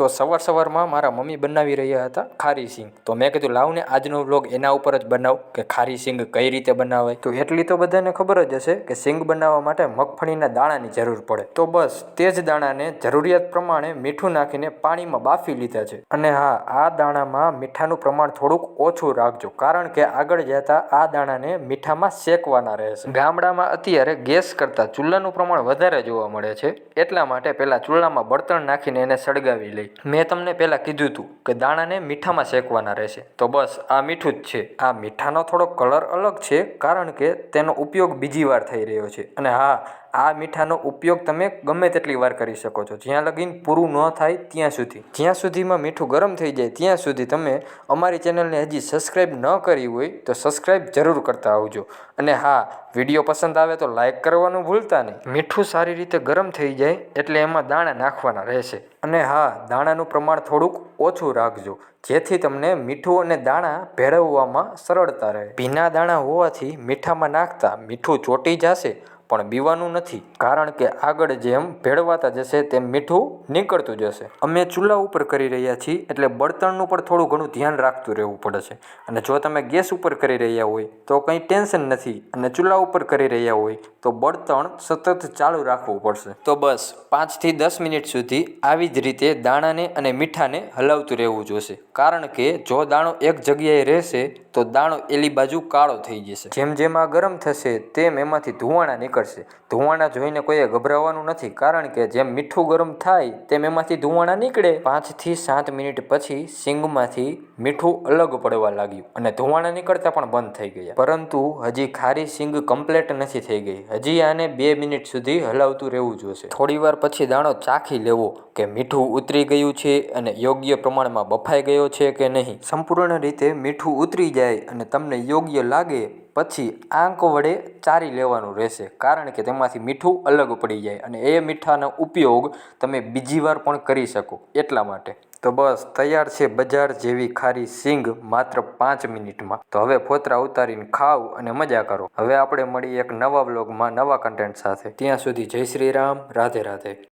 તો સવાર સવારમાં મારા મમ્મી બનાવી રહ્યા હતા ખારી સિંગ. તો મેં કીધું લાવને આજનો વ્લોગ એના ઉપર જ બનાવ કે ખારી સિંગ કઈ રીતે બનાવાય? તો એટલી તો બધાને ખબર જ હશે કે સિંગ બનાવવા માટે મગફળીના દાણાની જરૂર પડે. તો બસ તે જ દાણાને જરૂરિયાત પ્રમાણે મીઠું નાખીને પાણીમાં બાફી લીધા છે. અને હા, આ દાણામાં મીઠાનું પ્રમાણ થોડુંક ઓછું રાખજો, કારણ કે આગળ જતા આ દાણાને મીઠામાં શેકવાના રહેશે. ગામડામાં અત્યારે ગેસ કરતાં ચૂલાનું પ્રમાણ વધારે જોવા મળે છે. એટલા માટે પહેલાં ચૂલામાં બળતણ નાખીને એને સળગાવી લઈ. મેં તમને પહેલાં કીધું હતું કે દાણાને મીઠામાં શેકવાના રહેશે. તો બસ, આ મીઠું જ છે. આ મીઠાનો થોડો કલર અલગ છે, કારણ કે તેનો ઉપયોગ બીજી વાર થઈ રહ્યો છે. અને હા આ મીઠાનો ઉપયોગ તમે ગમે તેટલી વાર કરી શકો છો. જ્યાં લગીન પૂરું ન થાય ત્યાં સુધી. જ્યાં સુધીમાં મીઠું ગરમ થઈ જાય ત્યાં સુધી તમે અમારી ચેનલને હજી સબસ્ક્રાઈબ ન કરી હોય તો સબસ્ક્રાઈબ જરૂર કરતા આવજો. અને હા, વીડિયો પસંદ આવે તો લાઇક કરવાનું ભૂલતા નહીં. મીઠું સારી રીતે ગરમ થઈ જાય એટલે એમાં દાણા નાખવાના રહેશે. અને હા, દાણાનું પ્રમાણ થોડુંક ઓછું રાખજો. જેથી તમને મીઠું અને દાણા ભેળવવામાં સરળતા રહે. ભીના દાણા હોવાથી મીઠામાં નાખતા મીઠું ચોટી જશે પણ બીવાનું નથી, કારણ કે આગળ જેમ ભેળવાતા જશે તેમ મીઠું નીકળતું જશે. અમે ચૂલા ઉપર કરી રહ્યા છીએ, એટલે બળતણનું પણ થોડું ઘણું ધ્યાન રાખતું રહેવું પડે છે. અને જો તમે ગેસ ઉપર કરી રહ્યા હોય, તો કંઈ ટેન્શન નથી. અને ચૂલા ઉપર કરી રહ્યા હોય, તો બળતણ સતત ચાલુ રાખવું પડશે. તો બસ, પાંચથી દસ મિનિટ સુધી આવી જ રીતે દાણાને અને મીઠાને હલાવતું રહેવું જોશે. કારણ કે જો દાણો એક જગ્યાએ રહેશે, તો દાણો એલી બાજુ કાળો થઈ જશે. જેમ જેમ આ ગરમ થશે, તેમ એમાંથી ધુવાણા નીકળશે ધુવાણા જોઈને કોઈએ ગભરાવાનું નથી, કારણ કે જેમ મીઠું ગરમ થાય તેમ એમાંથી ધુવાણા નીકળે. પાંચથી સાત મિનિટ પછી સિંગમાંથી મીઠું અલગ પડવા લાગ્યું અને ધુવાણા નીકળતા પણ બંધ થઈ ગયા. પરંતુ હજી ખારી સિંગ કમ્પ્લેટ નથી થઈ ગઈ. હજી આને બે મિનિટ સુધી હલાવતું રહેવું જોશે. થોડી વાર પછી દાણો ચાખી લેવો કે મીઠું ઉતરી ગયું છે અને યોગ્ય પ્રમાણમાં બફાઈ ગયો છે કે નહીં? સંપૂર્ણ રીતે મીઠું ઉતરી જાય અને તમને યોગ્ય લાગે, પછી આંક વડે ચારી લેવાનું રહેશે. કારણ કે તેમાંથી મીઠું અલગ પડી જાય અને એ મીઠાનો ઉપયોગ તમે બીજી વાર પણ કરી શકો. એટલા માટે. તો બસ, તૈયાર છે બજાર જેવી ખારી સિંગ માત્ર પાંચ મિનિટમાં. તો હવે ફોતરા ઉતારીને ખાવ અને મજા કરો. હવે આપણે મળીએ એક નવા બ્લોગમાં નવા કન્ટેન્ટ સાથે. ત્યાં સુધી જય શ્રી રામ, રાધે રાધે.